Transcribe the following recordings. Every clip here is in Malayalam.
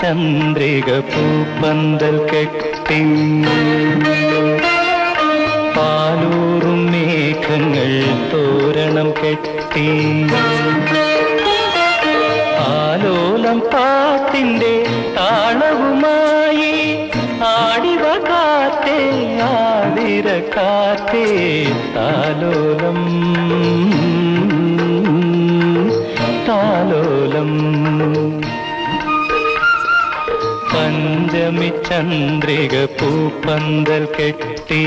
ചന്ദ്രിക പൂപ്പന്തൽ കെട്ടി. പാലൂറും മേഘങ്ങൾ തോരണം കെട്ടി. ആലോലം പാട്ടിന്റെ താളവുമായി ആടിവ കാത്തേ ആതിര കാത്തേ താലോലം പഞ്ചമി ചന്ദ്രിക പൂപ്പന്തൽ കെട്ടി.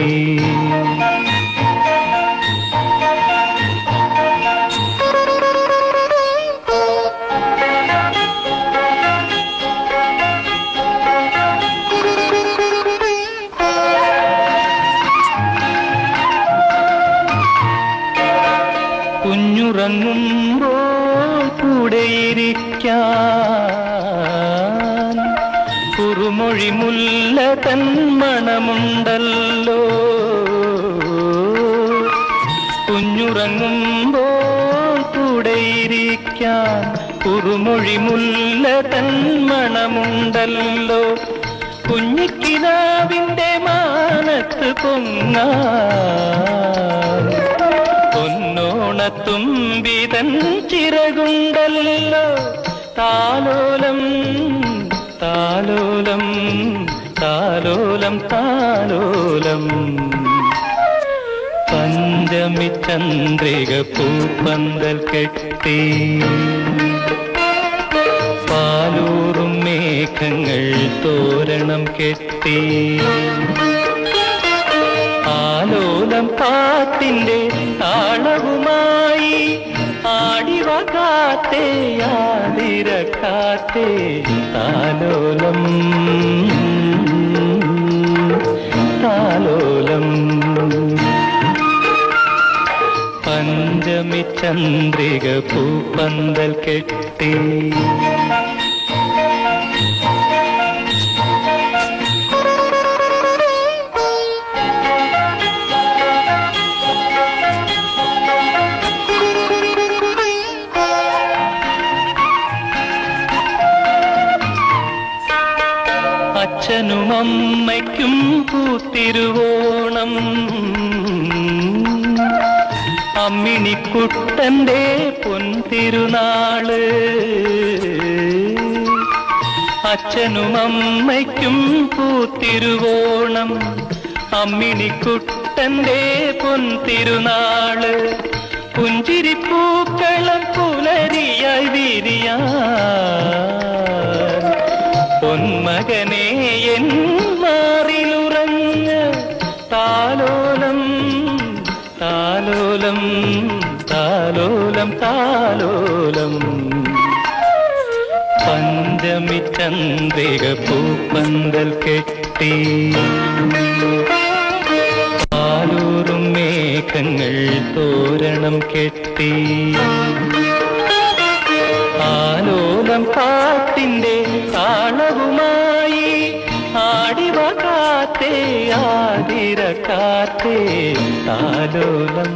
കുഞ്ഞുറങ്ങുമ്പോൾ കൂടെയിരിക്കാൻ തൻ തന്മണമുണ്ടല്ലോ കുഞ്ഞുറങ്ങുമ്പോൾ കൂടെയിരിക്കാൻ കുറുമൊഴിമുല്ല തന്മണമുണ്ടല്ലോ കുഞ്ഞിക്കിനാവിന്റെ മാനത്ത് പൊങ്ങാൻ പൊന്നോണത്തുമ്പിതൻ ചിറകുണ്ടല്ലോ. താലോലം താലോലം താലോലം. പഞ്ചമി ചന്ദ്രിക പൂപ്പന്തൽ കെട്ടി. പാലൂറും മേഘങ്ങൾ തോരണം കെട്ടി. ആലോലം പാത്തിന്റെ താളവുമായി ആടിവ കാത്തേ താലോലം ചന്ദ്രിക പൂപ്പന്തൽ കെട്ടി. അച്ഛനും അമ്മയ്ക്കും പൂത്തിരുവോണം. അമ്മിണിക്കുട്ടന്റെ പൊൻതിരുനാൾ. അച്ഛനും അമ്മയ്ക്കും പൂത്തിരുവോണം. അമ്മിണിക്കുട്ടന്റെ പൊൻതിരുനാൾ. പുഞ്ചിരിപ്പൂക്കളം പുലരിയായി വിരിയാ പൊന്മകനെ എൻ താലോലം താലോലം താലോലം. പഞ്ചമി ചന്ദ്രിക പൂപ്പന്തൽ കെട്ടി. പാലൂറും മേഘങ്ങൾ തോരണം കെട്ടി. ആലോലം കാത്തിന്റെ താളവുമായി ആടിവ കാത്തേ ആതിര കാത്തേ താലോലം